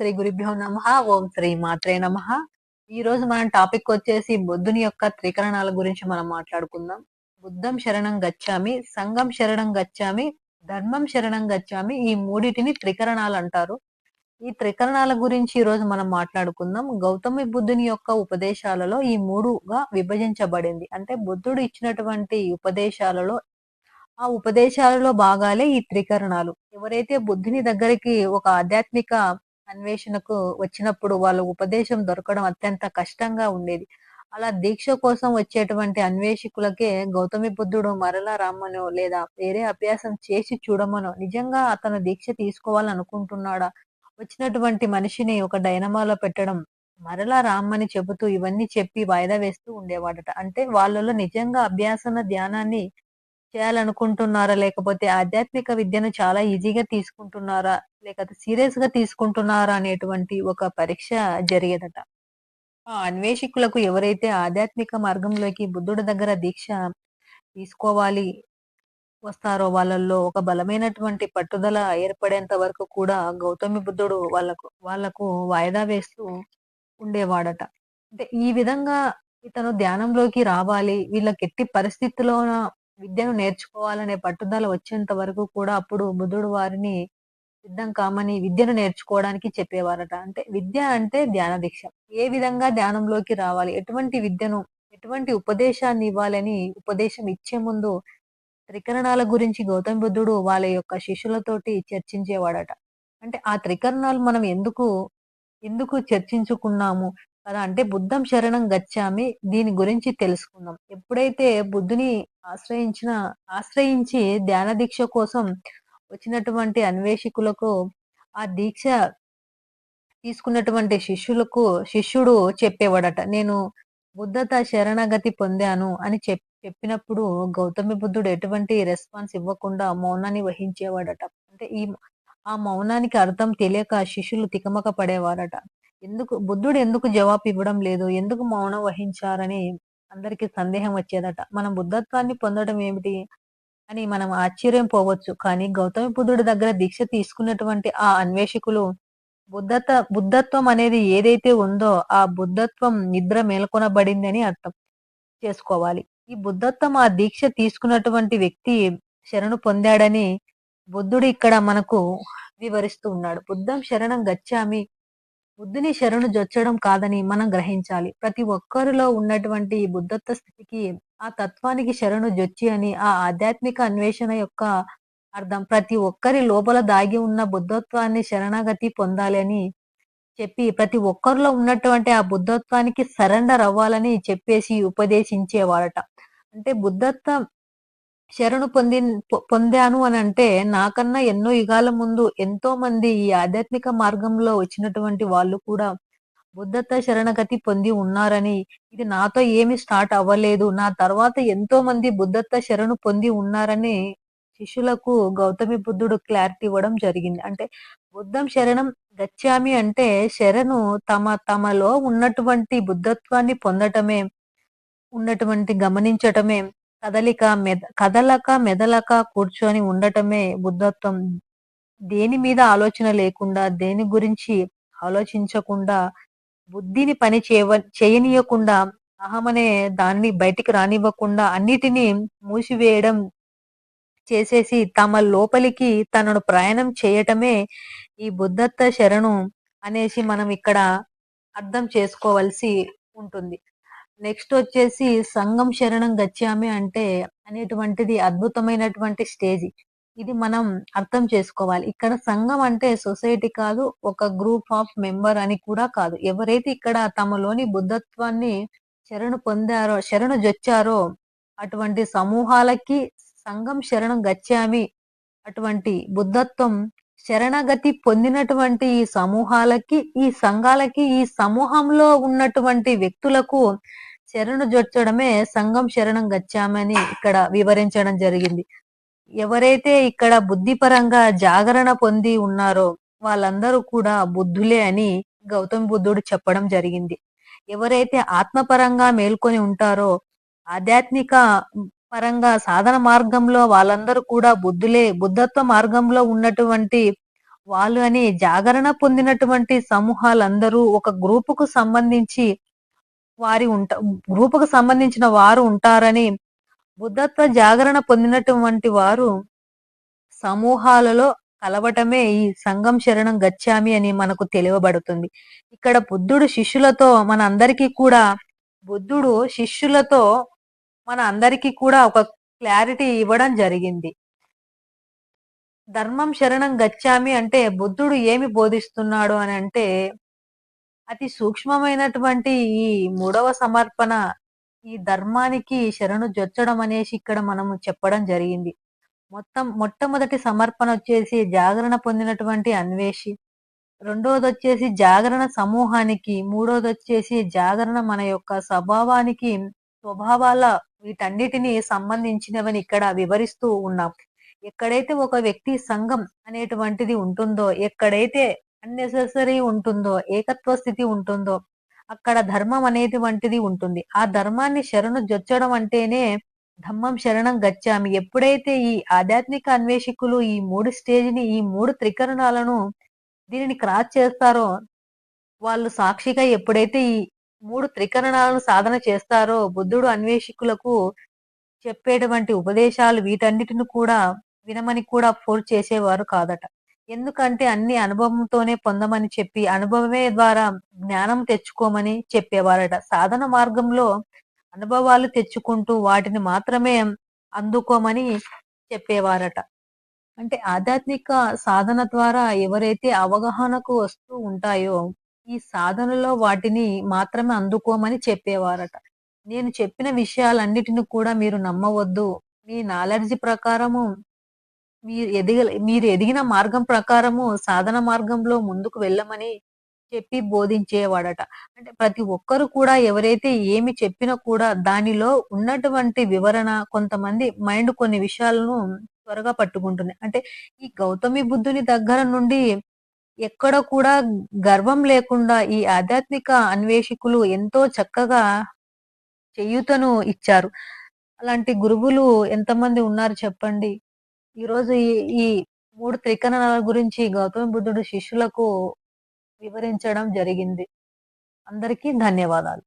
శ్రీ గురుభ్యో నమ ఓం శ్రీ మాత్రే నమ. ఈ రోజు మనం టాపిక్ వచ్చేసి బుద్ధుని యొక్క త్రికరణాల గురించి మనం మాట్లాడుకుందాం. బుద్ధం శరణం గచ్చామి సంఘం శరణం గచ్చామి ధర్మం శరణం గచ్చామి ఈ మూడిటిని త్రికరణాలు అంటారు. ఈ త్రికరణాల గురించి ఈ రోజు మనం మాట్లాడుకుందాం. గౌతమి బుద్ధుని యొక్క ఉపదేశాలలో ఈ మూడుగా విభజించబడింది. అంటే బుద్ధుడు ఇచ్చినటువంటి ఉపదేశాలలో ఆ ఉపదేశాలలో భాగాలే ఈ త్రికరణాలు. ఎవరైతే బుద్ధుని దగ్గరికి ఒక ఆధ్యాత్మిక అన్వేషణకు వచ్చినప్పుడు వాళ్ళ ఉపదేశం దొరకడం అత్యంత కష్టంగా ఉండేది. అలా దీక్ష కోసం వచ్చేటువంటి అన్వేషకులకే గౌతమి బుద్ధుడు మరలా రామ్మనో లేదా వేరే అభ్యాసం చేసి చూడమనో నిజంగా అతను దీక్ష తీసుకోవాలనుకుంటున్నాడా? వచ్చినటువంటి మనిషిని ఒక డైనమాలో పెట్టడం మరలా రామ్మని చెబుతూ ఇవన్నీ చెప్పి వాయిదా వేస్తూ ఉండేవాడట. అంటే వాళ్ళలో నిజంగా అభ్యాసన ధ్యానాన్ని చేయాలనుకుంటున్నారా? లేకపోతే ఆధ్యాత్మిక విద్యను చాలా ఈజీగా తీసుకుంటున్నారా? లేకపోతే సీరియస్గా తీసుకుంటున్నారా? అనేటువంటి ఒక పరీక్ష జరిగేదట. ఆ అన్వేషకులకు ఎవరైతే ఆధ్యాత్మిక మార్గంలోకి బుద్ధుడి దగ్గర దీక్ష తీసుకోవాలి వస్తారో వాళ్ళల్లో ఒక బలమైనటువంటి పట్టుదల ఏర్పడేంత వరకు కూడా గౌతమి బుద్ధుడు వాళ్ళకు వాళ్ళకు వాయిదా వేస్తూ ఉండేవాడట. అంటే ఈ విధంగా ఇతను ధ్యానంలోకి రావాలి వీళ్ళకి ఎట్టి పరిస్థితిలోన విద్యను నేర్చుకోవాలనే పట్టుదల వచ్చేంత వరకు కూడా అప్పుడు బుద్ధుడు వారిని సిద్ధం కామని విద్యను నేర్చుకోవడానికి చెప్పేవారట. అంటే విద్య అంటే ధ్యాన దీక్ష. ఏ విధంగా ధ్యానంలోకి రావాలి? ఎటువంటి విద్యను ఎటువంటి ఉపదేశాన్ని ఇవ్వాలని ఉపదేశం ఇచ్చే ముందు త్రికరణాల గురించి గౌతమ బుద్ధుడు వాళ్ళ యొక్క శిష్యులతోటి చర్చించేవాడట. అంటే ఆ త్రికరణాలు మనం ఎందుకు ఎందుకు చర్చించుకున్నాము? కదా? అంటే బుద్ధం శరణం గచ్చామి దీని గురించి తెలుసుకుందాం. ఎప్పుడైతే బుద్ధుని ఆశ్రయించిన ఆశ్రయించి ధ్యాన దీక్ష కోసం వచ్చినటువంటి అన్వేషకులకు ఆ దీక్ష తీసుకున్నటువంటి శిష్యులకు శిష్యుడు చెప్పేవాడట నేను బుద్ధత శరణాగతి పొందాను అని చెప్ చెప్పినప్పుడు గౌతమి బుద్ధుడు ఎటువంటి రెస్పాన్స్ ఇవ్వకుండా మౌనాన్ని వహించేవాడట. అంటే ఈ ఆ మౌనానికి అర్థం తెలియక శిష్యులు తికమక పడేవారట. ఎందుకు బుద్ధుడు ఎందుకు జవాబు ఇవ్వడం లేదు? ఎందుకు మౌనం వహించారని అందరికి సందేహం వచ్చేదట. మనం బుద్ధత్వాన్ని పొందడం ఏమిటి అని మనం ఆశ్చర్యం పోవచ్చు. కానీ గౌతమి బుద్ధుడి దగ్గర దీక్ష తీసుకున్నటువంటి ఆ అన్వేషకులు బుద్ధత బుద్ధత్వం అనేది ఏదైతే ఉందో ఆ బుద్ధత్వం నిద్ర మేల్కొనబడిందని అర్థం చేసుకోవాలి. ఈ బుద్ధత్వం ఆ దీక్ష తీసుకున్నటువంటి వ్యక్తి శరణు పొందాడని బుద్ధుడు ఇక్కడ మనకు వివరిస్తూ ఉన్నాడు. బుద్ధం శరణం గచ్చామి బుద్ధుని శరణు జొచ్చడం కాదని మనం గ్రహించాలి. ప్రతి ఒక్కరిలో ఉన్నటువంటి ఈ బుద్ధత్వ స్థితికి ఆ తత్వానికి శరణు జొచ్చి అని ఆ ఆధ్యాత్మిక అన్వేషణ యొక్క అర్థం. ప్రతి ఒక్కరి లోపల దాగి ఉన్న బుద్ధత్వాన్ని శరణాగతి పొందాలి అని చెప్పి ప్రతి ఒక్కరిలో ఉన్నటువంటి ఆ బుద్ధత్వానికి సరెండర్ అవ్వాలని చెప్పేసి ఉపదేశించేవాడట. అంటే బుద్ధత్వం శరణు పొంది పొందాను అని అంటే నాకన్నా ఎన్నో యుగాల ముందు ఎంతో మంది ఈ ఆధ్యాత్మిక మార్గంలో వచ్చినటువంటి వాళ్ళు కూడా బుద్ధత్వ శరణగతి పొంది ఉన్నారని ఇది నాతో ఏమి స్టార్ట్ అవ్వలేదు. నా తర్వాత ఎంతో మంది బుద్ధత్వ శరణు పొంది ఉన్నారని శిష్యులకు గౌతమి బుద్ధుడు క్లారిటీ ఇవ్వడం జరిగింది. అంటే బుద్ధం శరణం గచ్చామి అంటే శరణు తమ తమలో ఉన్నటువంటి బుద్ధత్వాన్ని పొందటమే ఉన్నటువంటి గమనించటమే కదలిక మెద కదలక మెదలక కూర్చొని ఉండటమే బుద్ధత్వం. దేని మీద ఆలోచన లేకుండా దేని గురించి ఆలోచించకుండా బుద్ధిని పని చేయవ చేయనీయకుండా అహమనే దాన్ని బయటికి రానివ్వకుండా అన్నిటినీ మూసివేయడం చేసేసి తమ లోపలికి తనను ప్రయాణం చేయటమే ఈ బుద్ధత్వ శరణు అనేసి మనం ఇక్కడ అర్థం చేసుకోవాల్సి ఉంటుంది. నెక్స్ట్ వచ్చేసి సంఘం శరణం గచ్చామి అంటే అనేటువంటిది అద్భుతమైనటువంటి స్టేజ్. ఇది మనం అర్థం చేసుకోవాలి. ఇక్కడ సంఘం అంటే సొసైటీ కాదు ఒక గ్రూప్ ఆఫ్ మెంబర్ అని కూడా కాదు. ఎవరైతే ఇక్కడ తమలోని బుద్ధత్వాన్ని శరణు పొందారో శరణు జొచ్చారో అటువంటి సమూహాలకి సంఘం శరణం గచ్చామి అటువంటి బుద్ధత్వం శరణగతి పొందినటువంటి ఈ సమూహాలకి ఈ సంఘాలకి ఈ సమూహంలో ఉన్నటువంటి వ్యక్తులకు శరణు జొచ్చడమే సంఘం శరణం గచ్చామని ఇక్కడ వివరించడం జరిగింది. ఎవరైతే ఇక్కడ బుద్ధిపరంగా జాగరణ పొంది ఉన్నారో వాళ్ళందరూ కూడా బుద్ధులే అని గౌతమ్ బుద్ధుడు చెప్పడం జరిగింది. ఎవరైతే ఆత్మపరంగా మేల్కొని ఉంటారో ఆధ్యాత్మిక పరంగా సాధన మార్గంలో వాళ్ళందరూ కూడా బుద్ధులే బుద్ధత్వ మార్గంలో ఉన్నటువంటి వాళ్ళు అని జాగరణ పొందినటువంటి సమూహాలందరూ ఒక గ్రూపుకు సంబంధించి వారి ఉంట గ్రూపుకు సంబంధించిన వారు ఉంటారని బుద్ధత్వ జాగరణ పొందినటువంటి వారు సమూహాలలో కలవటమే ఈ సంఘం శరణం గచ్చామి అని మనకు తెలియబడుతుంది. ఇక్కడ బుద్ధుడు శిష్యులతో మన అందరికీ కూడా బుద్ధుడు శిష్యులతో మన అందరికీ కూడా ఒక క్లారిటీ ఇవ్వడం జరిగింది. ధర్మం శరణం గచ్చామి అంటే బుద్ధుడు ఏమి బోధిస్తున్నాడు అని అంటే అతి సూక్ష్మమైనటువంటి ఈ మూడవ సమర్పణ ఈ ధర్మానికి శరణు జొచ్చడం అనేసి ఇక్కడ మనము చెప్పడం జరిగింది. మొత్తం మొట్టమొదటి సమర్పణ వచ్చేసి జాగరణ పొందినటువంటి అన్వేషి రెండవది వచ్చేసి జాగరణ సమూహానికి మూడోది వచ్చేసి జాగరణ మన యొక్క స్వభావానికి స్వభావాల వీటన్నిటిని సంబంధించినవని ఇక్కడ వివరిస్తూ ఉన్నాం. ఎక్కడైతే ఒక వ్యక్తి సంఘం అనేటువంటిది ఉంటుందో ఎక్కడైతే అన్నెసెసరీ ఉంటుందో ఏకత్వ స్థితి ఉంటుందో అక్కడ ధర్మం అనేది వంటిది ఉంటుంది. ఆ ధర్మాన్ని శరణు జొచ్చడం అంటేనే ధమ్మం శరణం గచ్చామి. ఎప్పుడైతే ఈ ఆధ్యాత్మిక అన్వేషకులు ఈ మూడు స్టేజ్ని ఈ మూడు త్రికరణాలను దీనిని క్రాస్ చేస్తారో వాళ్ళు సాక్షిగా ఎప్పుడైతే ఈ మూడు త్రికరణాలను సాధన చేస్తారో బుద్ధుడు అన్వేషకులకు చెప్పేటువంటి ఉపదేశాలు వీటన్నిటిని కూడా వినమని కూడా ఫోర్స్ చేసేవారు కాదట. ఎందుకంటే అన్ని అనుభవంతోనే పొందమని చెప్పి అనుభవమే ద్వారా జ్ఞానం తెచ్చుకోమని చెప్పేవారట. సాధన మార్గంలో అనుభవాలు తెచ్చుకుంటూ వాటిని మాత్రమే అందుకోమని చెప్పేవారట. అంటే ఆధ్యాత్మిక సాధన ద్వారా ఎవరైతే అవగాహనకు వస్తూ ఉంటాయో ఈ సాధనలో వాటిని మాత్రమే అందుకోమని చెప్పేవారట. నేను చెప్పిన విషయాలన్నిటిని కూడా మీరు నమ్మవద్దు. మీ నాలెడ్జ్ ప్రకారము మీరు ఎదిగ మీరు ఎదిగిన మార్గం ప్రకారము సాధన మార్గంలో ముందుకు వెళ్ళమని చెప్పి బోధించేవాడట. అంటే ప్రతి ఒక్కరు కూడా ఎవరైతే ఏమి చెప్పినా కూడా దానిలో ఉన్నటువంటి వివరణ కొంతమంది మైండ్ కొన్ని విషయాలను త్వరగా పట్టుకుంటుంది. అంటే ఈ గౌతమి బుద్ధుని దగ్గర నుండి ఎక్కడ కూడా గర్వం లేకుండా ఈ ఆధ్యాత్మిక అన్వేషకులు ఎంతో చక్కగా చేయూతను ఇచ్చారు. అలాంటి గురువులు ఎంతమంది ఉన్నారు చెప్పండి? ఈరోజు ఈ ఈ మూడు త్రికరణాల గురించి గౌతమ బుద్ధుడు శిష్యులకు వివరించడం జరిగింది. అందరికీ ధన్యవాదాలు.